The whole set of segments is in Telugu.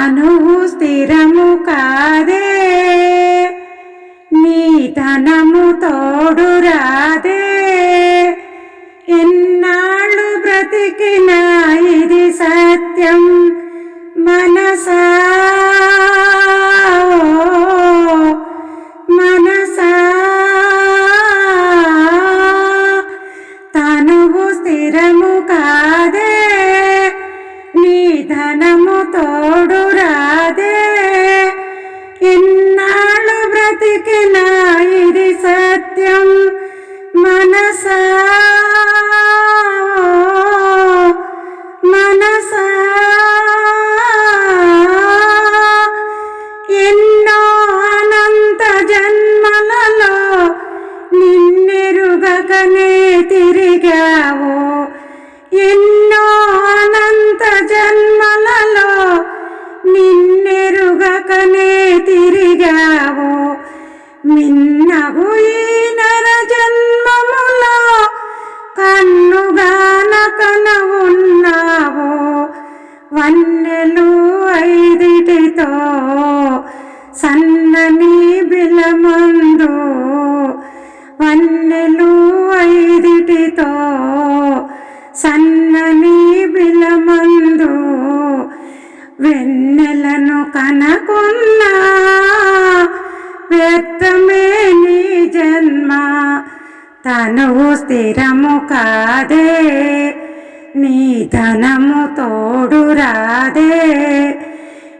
తను స్థిరము కాదే. నీ ధనము తోడు రాదే. ఎన్నాళ్ళు బ్రతికిన ఇది సత్యం మనసా? మనసా? తనువు స్థిరము కాదే. నీ ధనము తోడు బ్రతికిన ఇది సత్యం మనసా. మనసా. ఎన్నో అనంత జన్మలలో నిన్నెరుగకనే తిరిగావు. ఎన్నో అనంత జన్మలలో నిన్నెరుగకనే తిరిగావు. మిన్నగు ఈ స్థిరమే నీ జన్మ. తనువు స్థిరము కాదే. నీ ధనము తోడు రాదే.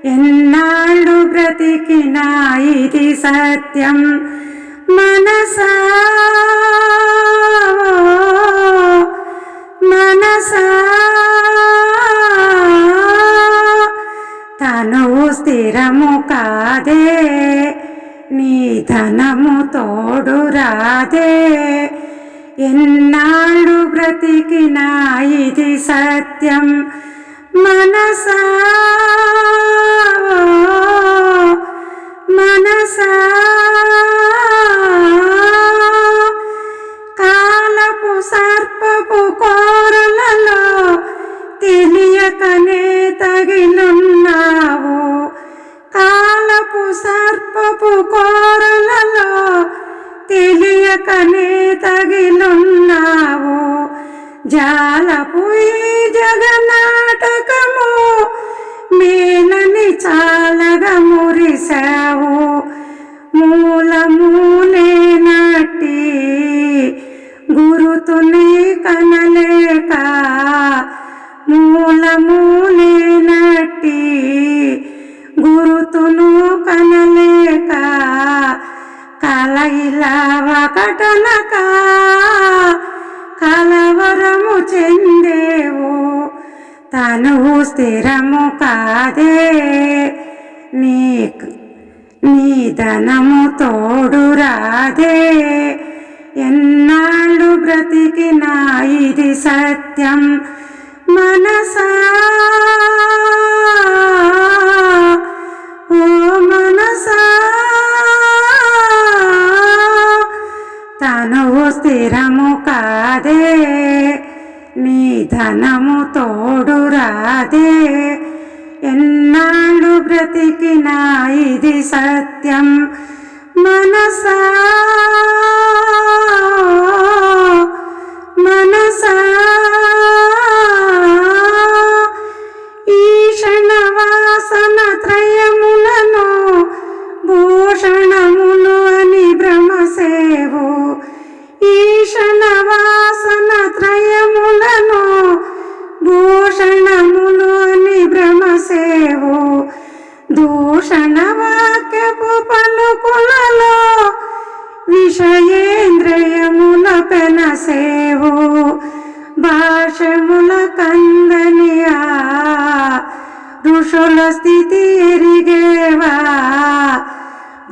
ఎన్నాళ్ళు బ్రతికినా ఇది సత్యం. మనసా? మనసా? తనువు స్థిరము కాదే. నీ ధనము తోడు రాదే. ఎన్నాళ్ళు బ్రతికినా ఇది సత్యం. మనసా మనసా తెలియకనే తగిలున్నావు జాలపు ఈ జగనాటకము మేలని చాలగా మురిశావు. మూలమూలే నట్టి గురుతుని కనలేక మూలము తను స్థిరము కాదే. నీకు నీ ధనము తోడు రాదే. ఎన్నాళ్ళు బ్రతికినా ఇది సత్యం. మనసా? ఓ మనసా? తను స్థిరము కాదే. నీ ధనము తోడు రాదే ఎన్నాళ్ళు బ్రతికినా ఇది సత్యం మనసా మనసా పెనసేవు భాషముల కందనియా ఋషుల స్థితి ఎరిగేవా.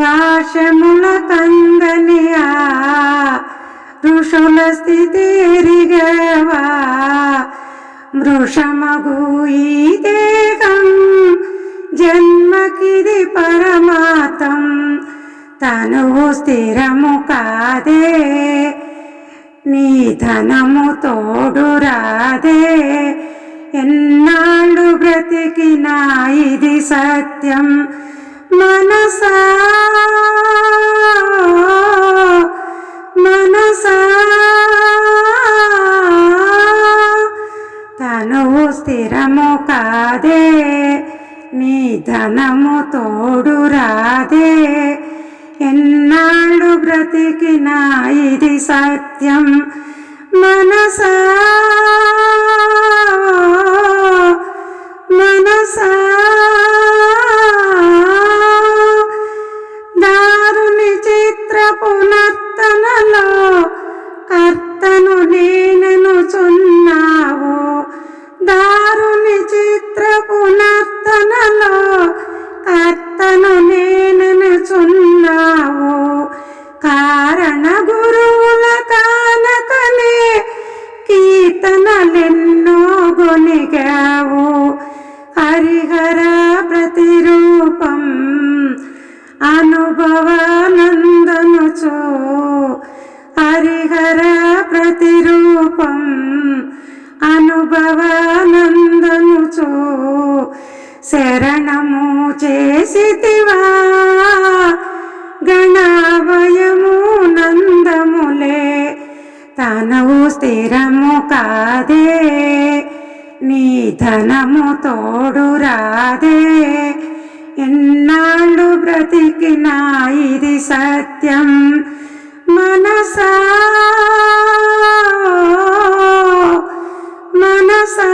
భాషముల కందనియా ఋషుల స్థితి ఎరిగేవా. మృషమగు ఈ దేహం జన్మకిది పరమాతం తనువు స్థిరము కాదే నీ ధనము తోడు రాదే ఎన్నాళ్ళు బ్రతికినా ఇది సత్యం. మనసా మనసా తనువు స్థిరము కాదే నీ ధనము తోడు రాదే ఎన్నాళ్ళు బ్రతికినా ఇది సత్యం. మనసా మనసా దారుని చిత్ర పునర్తనలో కర్తను నేనను చున్నావు దారుని చిత్ర పునర్తనలో కీర్తనలెన్నో గొనిగావు హరిహర ప్రతిరూపం అనుభవానందనుచో హరిహర ప్రతిరూపం అనుభవానందనుచో శరణము చేసితివా గణాభయము తనవు స్థిరము కాదే నీ ధనము తోడు రాదే. ఎన్నాళ్ళు బ్రతికినా ఇది సత్యం మనసా? మనసా?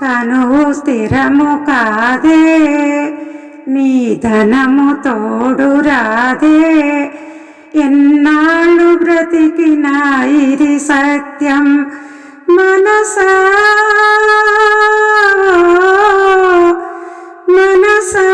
తనువు స్థిరము కాదే నీ ధనము తోడు రాదే. ఎన్నాళ్ళు బ్రతికిన ఇది సత్యం మనసా మనసా